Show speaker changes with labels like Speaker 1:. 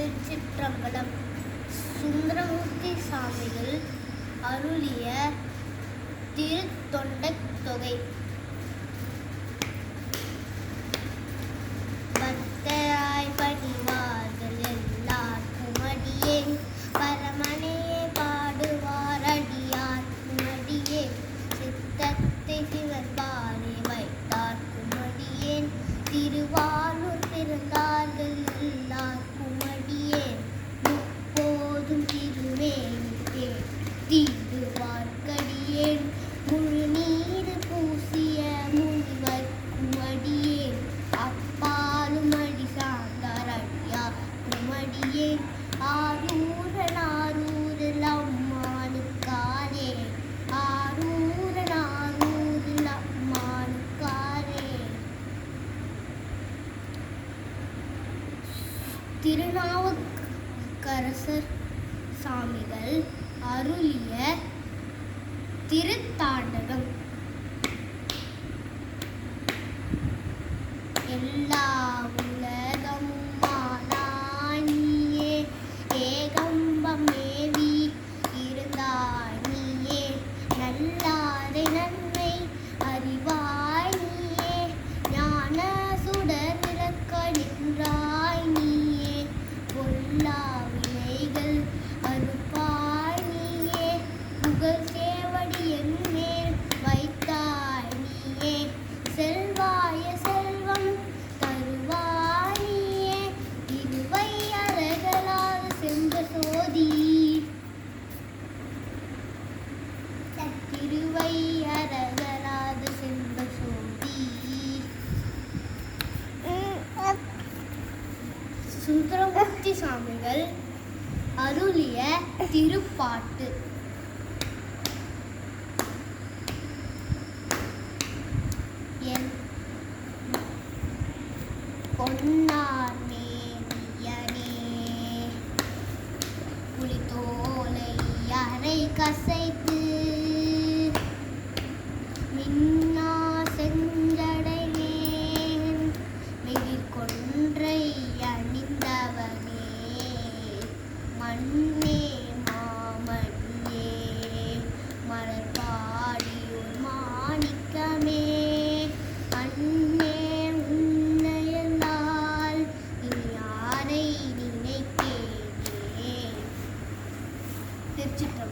Speaker 1: திருச்சிற்றம்பலம். சுந்தரமூர்த்தி சாமிகள் அருளிய திருத்தொண்டத் தொகை. பக்தராய் பணிவார்கள் எல்லாருக்கும் குமடியே பரமனையே பாடுவார் அடியார் குமடியே சித்தத்தை சிவன் பாடி வைத்தார் குமடியேன் திருவாரூர் முழு நீர் பூசிய முனிவர் குமடியேன் அப்பாலும் அடி சார்ந்தார் அடியா. குமடியேன் ஆரூரன் ஆரூரில் அம்மானுக்காரே ஆரூரன் ஆரூரில் அம்மானுக்காரே. திருநாவுக்கரசர் சாமிகள் அருளிய திருத்தாண்டகம். எல்லா சுந்தரமூர்த்தி சாமிகள் அருளிய திருப்பாட்டு. என் பொன்னார் மேனியனே புலித்தோலை அரை கசை типа